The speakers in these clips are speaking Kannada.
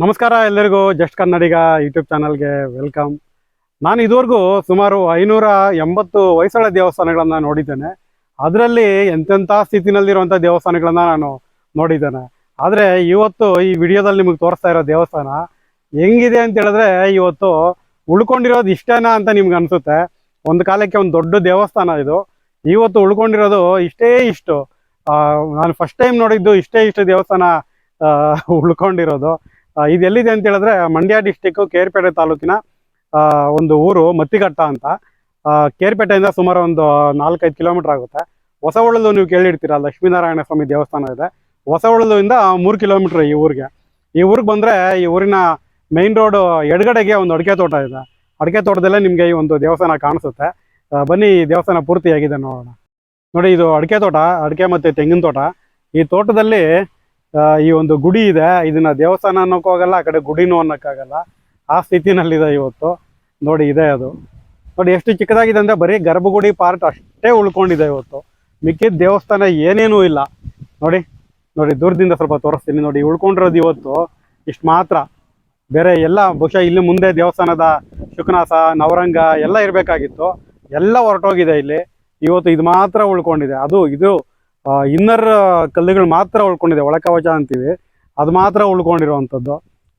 ನಮಸ್ಕಾರ ಎಲ್ಲರಿಗೂ ಜಸ್ಟ್ ಕನ್ನಡಿಗ ಯೂಟ್ಯೂಬ್ ಚಾನಲ್ಗೆ ವೆಲ್ಕಮ್. ನಾನು ಇದುವರೆಗೂ ಸುಮಾರು ಐನೂರ ಎಂಬತ್ತು ವಯಸ್ಸಳ ದೇವಸ್ಥಾನಗಳನ್ನು ನೋಡಿದ್ದೇನೆ. ಅದರಲ್ಲಿ ಎಂತೆಂಥ ಸ್ಥಿತಿನಲ್ಲಿರುವಂಥ ದೇವಸ್ಥಾನಗಳನ್ನು ನಾನು ನೋಡಿದ್ದೇನೆ. ಆದರೆ ಇವತ್ತು ಈ ವಿಡಿಯೋದಲ್ಲಿ ನಿಮಗೆ ತೋರಿಸ್ತಾ ಇರೋ ದೇವಸ್ಥಾನ ಹೆಂಗಿದೆ ಅಂತ ಹೇಳಿದ್ರೆ ಇವತ್ತು ಉಳ್ಕೊಂಡಿರೋದು ಇಷ್ಟೇನಾ ಅಂತ ನಿಮ್ಗೆ ಅನಿಸುತ್ತೆ. ಒಂದು ಕಾಲಕ್ಕೆ ಒಂದು ದೊಡ್ಡ ದೇವಸ್ಥಾನ ಇದು. ಇವತ್ತು ಉಳ್ಕೊಂಡಿರೋದು ಇಷ್ಟೇ ಇಷ್ಟು. ನಾನು ಫಸ್ಟ್ ಟೈಮ್ ನೋಡಿದ್ದು ಇಷ್ಟೇ ಇಷ್ಟು ದೇವಸ್ಥಾನ ಉಳ್ಕೊಂಡಿರೋದು. ಇದು ಎಲ್ಲಿದೆ ಅಂತ ಹೇಳಿದ್ರೆ ಮಂಡ್ಯ ಡಿಸ್ಟಿಕ್ ಕೇರ್ಪೇಟೆ ತಾಲೂಕಿನ ಒಂದು ಊರು ಮತ್ತಿಘಟ್ಟ ಅಂತ. ಕೇರ್ಪೇಟೆಯಿಂದ ಸುಮಾರು ಒಂದು ನಾಲ್ಕೈದು ಕಿಲೋಮೀಟರ್ ಆಗುತ್ತೆ. ಹೊಸಹೊಳಲು ನೀವು ಕೇಳಿರ್ತೀರ, ಲಕ್ಷ್ಮೀನಾರಾಯಣ ಸ್ವಾಮಿ ದೇವಸ್ಥಾನ ಇದೆ. ಹೊಸಹೊಳಲುವಿಂದ ಮೂರು ಕಿಲೋಮೀಟರ್ ಈ ಊರಿಗೆ. ಈ ಊರಿಗೆ ಬಂದರೆ ಈ ಊರಿನ ಮೇನ್ ರೋಡ್ ಎಡಗಡೆಗೆ ಒಂದು ಅಡಿಕೆ ತೋಟ ಇದೆ. ಅಡಿಕೆ ತೋಟದಲ್ಲೇ ನಿಮಗೆ ಈ ಒಂದು ದೇವಸ್ಥಾನ ಕಾಣಿಸುತ್ತೆ. ಬನ್ನಿ, ಈ ದೇವಸ್ಥಾನ ಪೂರ್ತಿಯಾಗಿದೆ ನೋಡೋಣ. ನೋಡಿ, ಇದು ಅಡಿಕೆ ತೋಟ, ಅಡಿಕೆ ಮತ್ತು ತೆಂಗಿನ ತೋಟ. ಈ ತೋಟದಲ್ಲಿ ಈ ಒಂದು ಗುಡಿ ಇದೆ. ಇದನ್ನ ದೇವಸ್ಥಾನ ಅನ್ನೋಕ್ಕಾಗಲ್ಲ, ಆ ಕಡೆ ಗುಡಿನೂ ಅನ್ನೋಕ್ಕಾಗಲ್ಲ. ಆ ಸ್ಥಿತಿನಲ್ಲಿದೆ ಇವತ್ತು. ನೋಡಿ, ಇದೆ ಅದು. ನೋಡಿ, ಎಷ್ಟು ಚಿಕ್ಕದಾಗಿದೆ ಅಂದರೆ ಬರೀ ಗರ್ಭಗುಡಿ ಪಾರ್ಟ್ ಅಷ್ಟೇ ಉಳ್ಕೊಂಡಿದೆ ಇವತ್ತು. ಮಿಕ್ಕಿದ ದೇವಸ್ಥಾನ ಏನೇನೂ ಇಲ್ಲ. ನೋಡಿ ನೋಡಿ, ದೂರದಿಂದ ಸ್ವಲ್ಪ ತೋರಿಸ್ತೀನಿ. ನೋಡಿ, ಉಳ್ಕೊಂಡಿರೋದು ಇವತ್ತು ಇಷ್ಟು ಮಾತ್ರ. ಬೇರೆ ಎಲ್ಲ, ಬಹುಶಃ ಇಲ್ಲಿ ಮುಂದೆ ದೇವಸ್ಥಾನದ ಶುಕನಾಸ, ನವರಂಗ ಎಲ್ಲ ಇರಬೇಕಾಗಿತ್ತು. ಎಲ್ಲ ಹೊರಟೋಗಿದೆ ಇಲ್ಲಿ. ಇವತ್ತು ಇದು ಮಾತ್ರ ಉಳ್ಕೊಂಡಿದೆ. ಅದು, ಇದು ಇನ್ನರ್ ಕಲ್ಲುಗಳು ಮಾತ್ರ ಉಳ್ಕೊಂಡಿದೆ, ಒಳಕವಚ ಅಂತೀವಿ. ಅದು ಮಾತ್ರ ಉಳ್ಕೊಂಡಿರುವಂಥದ್ದು.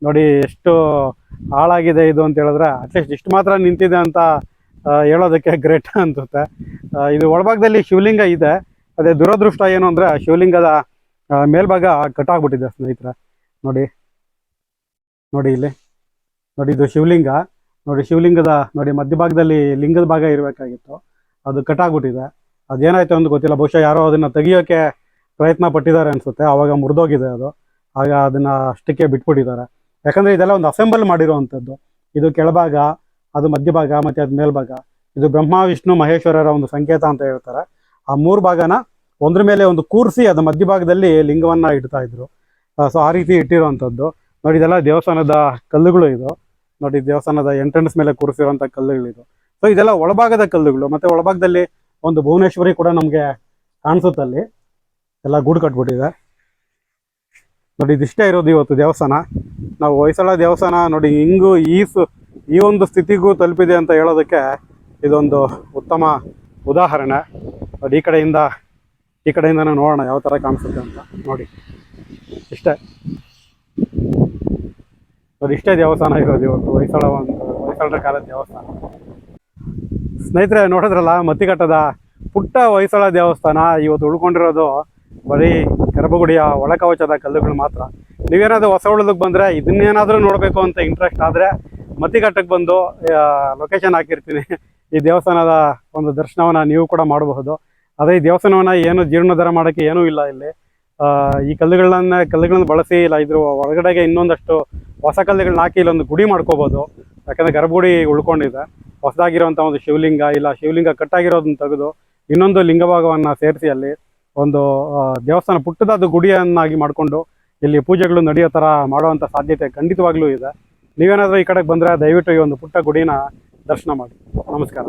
ನೋಡಿ ಎಷ್ಟು ಹಾಳಾಗಿದೆ ಇದು ಅಂತ ಹೇಳಿದ್ರೆ ಅಟ್ಲೀಸ್ಟ್ ಇಷ್ಟು ಮಾತ್ರ ನಿಂತಿದೆ ಅಂತ ಹೇಳೋದಕ್ಕೆ ಗ್ರೇಟ್ ಅನ್ಸುತ್ತೆ. ಇದು ಒಳಭಾಗದಲ್ಲಿ ಶಿವಲಿಂಗ ಇದೆ. ಅದೇ ದುರದೃಷ್ಟ ಏನು ಅಂದರೆ ಶಿವಲಿಂಗದ ಮೇಲ್ಭಾಗ ಕಟ್ಟಾಗ್ಬಿಟ್ಟಿದೆ ಸ್ನೇಹಿತರೆ. ನೋಡಿ ನೋಡಿ ಇಲ್ಲಿ. ನೋಡಿ ಇದು ಶಿವಲಿಂಗ. ನೋಡಿ ಶಿವಲಿಂಗದ, ನೋಡಿ ಮಧ್ಯಭಾಗದಲ್ಲಿ ಲಿಂಗದ ಭಾಗ ಇರಬೇಕಾಗಿತ್ತು. ಅದು ಕಟ್ಟಾಗ್ಬಿಟ್ಟಿದೆ. ಅದೇನಾಯ್ತು ಅಂತ ಗೊತ್ತಿಲ್ಲ. ಬಹುಶಃ ಯಾರೋ ಅದನ್ನ ತೆಗಿಯೋಕೆ ಪ್ರಯತ್ನ ಪಟ್ಟಿದ್ದಾರೆ ಅನ್ಸುತ್ತೆ. ಆವಾಗ ಮುರಿದೋಗಿದೆ ಅದು. ಆಗ ಅದನ್ನ ಅಷ್ಟಕ್ಕೆ ಬಿಟ್ಬಿಟ್ಟಿದ್ದಾರೆ. ಯಾಕಂದ್ರೆ ಇದೆಲ್ಲ ಒಂದು ಅಸೆಂಬಲ್ ಮಾಡಿರುವಂಥದ್ದು. ಇದು ಕೆಳಭಾಗ, ಅದು ಮಧ್ಯಭಾಗ ಮತ್ತೆ ಅದು ಮೇಲ್ಭಾಗ. ಇದು ಬ್ರಹ್ಮ, ವಿಷ್ಣು, ಮಹೇಶ್ವರರ ಒಂದು ಸಂಕೇತ ಅಂತ ಹೇಳ್ತಾರೆ. ಆ ಮೂರು ಭಾಗನ ಒಂದ್ರ ಮೇಲೆ ಒಂದು ಕೂರಿಸಿ ಅದು ಮಧ್ಯಭಾಗದಲ್ಲಿ ಲಿಂಗವನ್ನ ಇಡ್ತಾ ಇದ್ರು. ಸೊ ಆ ರೀತಿ ಇಟ್ಟಿರುವಂಥದ್ದು. ನೋಡಿ, ಇದೆಲ್ಲ ದೇವಸ್ಥಾನದ ಕಲ್ಲುಗಳು ಇದು. ನೋಡಿ, ದೇವಸ್ಥಾನದ ಎಂಟ್ರೆನ್ಸ್ ಮೇಲೆ ಕೂರಿಸಿರುವಂಥ ಕಲ್ಲುಗಳಿದು. ಸೊ, ಇದೆಲ್ಲ ಒಳಭಾಗದ ಕಲ್ಲುಗಳು. ಮತ್ತೆ ಒಳಭಾಗದಲ್ಲಿ ಒಂದು ಭುವನೇಶ್ವರಿ ಕೂಡ ನಮಗೆ ಕಾಣಿಸುತ್ತೆ ಅಲ್ಲಿ ಎಲ್ಲ ಗೂಡು ಕಟ್ಬಿಟ್ಟಿದೆ. ನೋಡಿ, ಇದಿಷ್ಟೇ ಇರೋದು ಇವತ್ತು ದೇವಸ್ಥಾನ. ನಾವು ಹೊಯ್ಸಳ ದೇವಸ್ಥಾನ ನೋಡಿ, ಹಿಂಗೂ ಈ ಈ ಒಂದು ಸ್ಥಿತಿಗೂ ತಲುಪಿದೆ ಅಂತ ಹೇಳೋದಕ್ಕೆ ಇದೊಂದು ಉತ್ತಮ ಉದಾಹರಣೆ. ನೋಡಿ, ಈ ಕಡೆಯಿಂದ ಈ ಕಡೆಯಿಂದ ನೋಡೋಣ ಯಾವ ಥರ ಕಾಣಿಸುತ್ತೆ ಅಂತ. ನೋಡಿ, ಇಷ್ಟೇ. ನೋಡಿ, ಇಷ್ಟೇ ದೇವಸ್ಥಾನ ಇರೋದು ಇವತ್ತು ಹೊಯ್ಸಳ ಒಂದು, ಹೊಯ್ಸಳರ ಕಾಲದ ದೇವಸ್ಥಾನ. ಸ್ನೇಹಿತರೆ, ನೋಡಿದ್ರಲ್ಲ ಮತ್ತಿಕಟ್ಟದ ಪುಟ್ಟ ಹೊಯ್ಸಳ ದೇವಸ್ಥಾನ, ಇವತ್ತು ಉಳ್ಕೊಂಡಿರೋದು ಬರೀ ಗರ್ಭಗುಡಿಯ ಒಳಕವಚದ ಕಲ್ಲುಗಳು ಮಾತ್ರ. ನೀವೇನಾದರೂ ಹೊಸ ಉಳಿದಕ್ಕೆ ಬಂದರೆ ಇದನ್ನೇನಾದರೂ ನೋಡಬೇಕು ಅಂತ ಇಂಟ್ರೆಸ್ಟ್ ಆದರೆ ಮತ್ತಿಘಟ್ಟಕ್ಕೆ ಬಂದು ಲೊಕೇಶನ್ ಹಾಕಿರ್ತೀನಿ. ಈ ದೇವಸ್ಥಾನದ ಒಂದು ದರ್ಶನವನ್ನು ನೀವು ಕೂಡ ಮಾಡಬಹುದು. ಅದೇ ಈ ದೇವಸ್ಥಾನವನ್ನು ಏನು ಜೀರ್ಣೋದ್ಧಾರ ಮಾಡೋಕ್ಕೆ ಏನೂ ಇಲ್ಲ ಇಲ್ಲಿ. ಈ ಕಲ್ಲುಗಳನ್ನ ಕಲ್ಲುಗಳನ್ನ ಬಳಸಿ ಇಲ್ಲ, ಇದ್ರ ಒಳಗಡೆಗೆ ಇನ್ನೊಂದಷ್ಟು ಹೊಸ ಕಲ್ಲುಗಳನ್ನ ಹಾಕಿ ಇಲ್ಲೊಂದು ಗುಡಿ ಮಾಡ್ಕೋಬೋದು. ಯಾಕಂದರೆ ಗರ್ಭಗುಡಿ ಉಳ್ಕೊಂಡಿದೆ. ಹೊಸದಾಗಿರುವಂಥ ಒಂದು ಶಿವಲಿಂಗ ಇಲ್ಲ ಶಿವಲಿಂಗ ಕಟ್ಟಾಗಿರೋದನ್ನ ತೆಗೆದು ಇನ್ನೊಂದು ಲಿಂಗಭಾಗವನ್ನು ಸೇರಿಸಿ ಅಲ್ಲಿ ಒಂದು ದೇವಸ್ಥಾನ ಪುಟ್ಟದಾದ ಗುಡಿಯನ್ನಾಗಿ ಮಾಡಿಕೊಂಡು ಇಲ್ಲಿ ಪೂಜೆಗಳು ನಡೆಯೋ ಥರ ಮಾಡುವಂಥ ಸಾಧ್ಯತೆ ಖಂಡಿತವಾಗ್ಲೂ ಇದೆ. ನೀವೇನಾದರೂ ಈ ಕಡೆಗೆ ಬಂದರೆ ದಯವಿಟ್ಟು ಈ ಒಂದು ಪುಟ್ಟ ಗುಡಿನ ದರ್ಶನ ಮಾಡಿ. ನಮಸ್ಕಾರ.